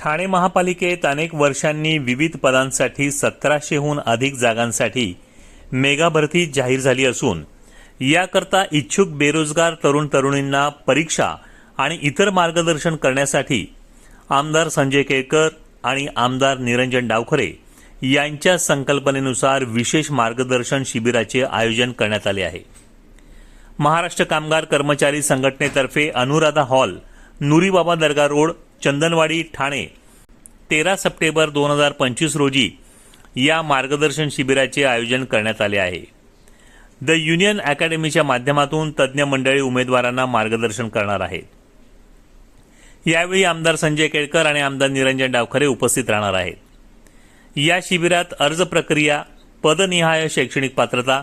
ठाणे महापालिकेत अनेक वर्षांनी विविध पदांसाठी सतराशेहून अधिक जागांसाठी मेगा भरती जाहीर झाली असून याकरता इच्छुक बेरोजगार तरुण तरुणींना परीक्षा आणि इतर मार्गदर्शन करण्यासाठी आमदार संजय केळकर आणि आमदार निरंजन डावखरे यांच्या संकल्पनेनुसार विशेष मार्गदर्शन शिबिराचे आयोजन करण्यात आले आहे. महाराष्ट्र कामगार कर्मचारी संघटनेतर्फे अनुराधा हॉल नुरीबाबा दर्गा रोड चंदनवाडी ठाणे तेरा सप्टेंबर दोन हजार पंचवीस रोजी या मार्गदर्शन शिबिराचे आयोजन करण्यात आले आहे. द युनियन अकॅडमीच्या माध्यमातून तज्ज्ञ मंडळी उमेदवारांना मार्गदर्शन करणार आहेत. यावेळी आमदार संजय केळकर आणि आमदार निरंजन डावखरे उपस्थित राहणार आहेत. या शिबिरात अर्ज प्रक्रिया पदनिहाय शैक्षणिक पात्रता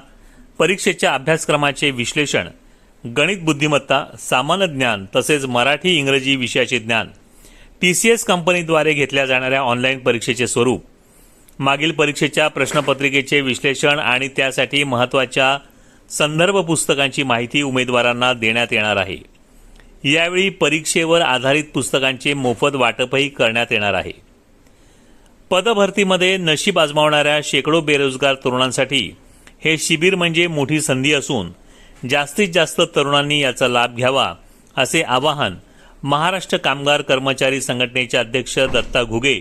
परीक्षेच्या अभ्यासक्रमाचे विश्लेषण गणित बुद्धिमत्ता सामान्य ज्ञान तसेच मराठी इंग्रजी विषयाचे ज्ञान टी सी एस कंपनीद्वारे घेतल्या जाणाऱ्या ऑनलाईन परीक्षेचे स्वरूप मागील परीक्षेच्या प्रश्नपत्रिकेचे विश्लेषण आणि त्यासाठी महत्त्वाच्या संदर्भ पुस्तकांची माहिती उमेदवारांना देण्यात येणार आहे. यावेळी परीक्षेवर आधारित पुस्तकांचे मोफत वाटपही करण्यात येणार आहे. पदभरतीमध्ये नशीब आजमावणाऱ्या शेकडो बेरोजगार तरुणांसाठी हे शिबिर म्हणजे मोठी संधी असून जास्तीत जास्त तरुणांनी याचा लाभ घ्यावा असे आवाहन महाराष्ट्र कामगार कर्मचारी संघटनेचे अध्यक्ष दत्ता घुगे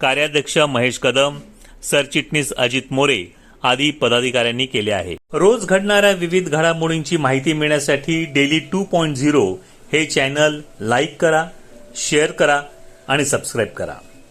कार्याध्यक्ष महेश कदम सरचिटणीस अजित मोरे आदी पदाधिकाऱ्यांनी केले आहे. रोज घडणाऱ्या विविध घडामोडींची माहिती मिळण्यासाठी डेली टू पॉईंट झिरो हे चॅनल लाईक करा शेअर करा आणि सबस्क्राईब करा.